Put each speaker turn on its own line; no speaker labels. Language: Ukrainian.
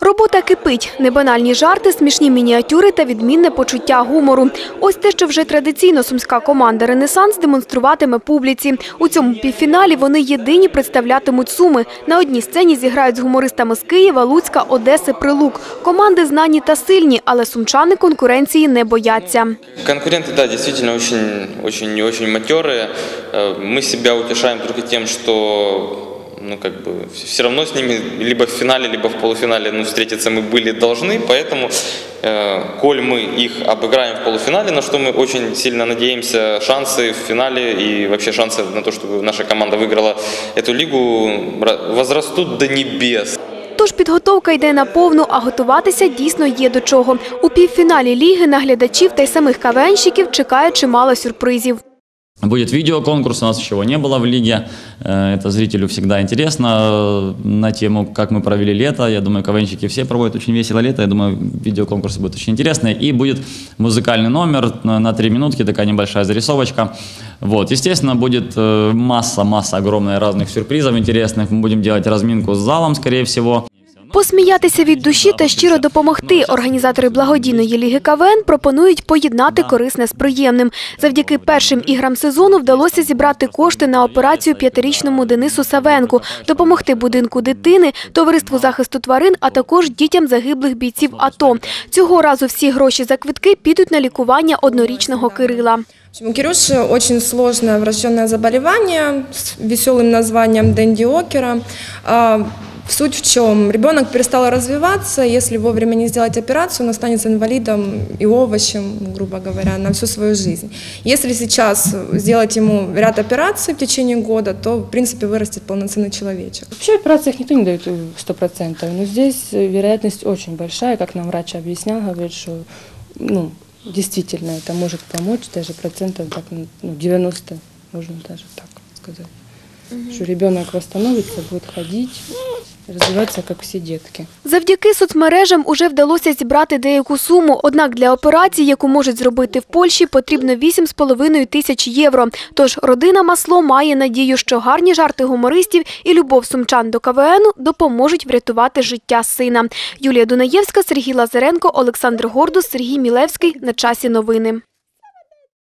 Робота кипить. Небанальні жарти, смішні мініатюри та відмінне почуття гумору. Ось те, що вже традиційно сумська команда «Ренесанс» демонструватиме публіці. У цьому півфіналі вони єдині представлятимуть Суми. На одній сцені зіграють з гумористами з Києва, Луцька, Одеси, Прилук. Команди знані та сильні, але сумчани конкуренції не бояться.
Конкуренты, да, действительно очень, очень и очень матерые. Э, Мы себя утешаем только тем, что ну, как бы, все равно с ними либо в финале, либо в полуфинале ну, встретиться мы были должны, поэтому, э, коль мы их обыграем в полуфинале, на что мы очень сильно надеемся, шансы в финале и вообще шансы на то, чтобы наша команда выиграла эту лигу, ра- возрастут до небес.
Тож підготовка йде на повну, а готуватися дійсно є до чого. У півфіналі ліги наглядачів та й самих кавенщиків чекає чимало сюрпризів.
Будет видеоконкурс, у нас еще не было в лиге. Э, Это зрителю всегда интересно э, на тему, как мы провели лето. Я думаю, КВНщики все проводят очень весело лето. Я думаю, видеоконкурс будет очень интересный. И будет музыкальный номер на на три минутки, такая небольшая зарисовочка. Вот, естественно, будет э, масса-масса огромная разных сюрпризов интересных. Мы будем делать разминку с залом, скорее всего.
Посміятися від душі та щиро допомогти. Організатори благодійної ліги КВН пропонують поєднати корисне з приємним. Завдяки першим іграм сезону вдалося зібрати кошти на операцію п'ятирічному Денису Савенку, допомогти будинку дитини, товариству захисту тварин, а також дітям загиблих бійців АТО. Цього разу всі гроші за квитки підуть на лікування однорічного Кирила.
У Кирюши очень сложное врожденное заболевание с веселым названием Дэнди Окера. Суть в чем? Ребенок перестал развиваться, если вовремя не сделать операцию, он останется инвалидом и овощем, грубо говоря, на всю свою жизнь. Если сейчас сделать ему ряд операций в течение года, то, в принципе, вырастет полноценный человечек.
Вообще операциях никто не дает э, 100%, но здесь вероятность очень большая, как нам врач объяснял, говорит, что ну, действительно это может помочь, даже процентов так, ну, 90, можно даже так сказать. Что ребенок восстановится, будет ходить, развиваться, как все детки.
Завдяки соцмережам уже вдалося зібрати деяку суму. Однак для операції, яку можуть зробити в Польщі, потрібно 8,5 тисяч євро. Тож родина Масло має надію, що гарні жарти гумористів і любов сумчан до КВНу допоможуть врятувати життя сина. Юлія Дунаєвська, Сергій Лазаренко, Олександр Гордус, Сергій Мілевський. На часі новини.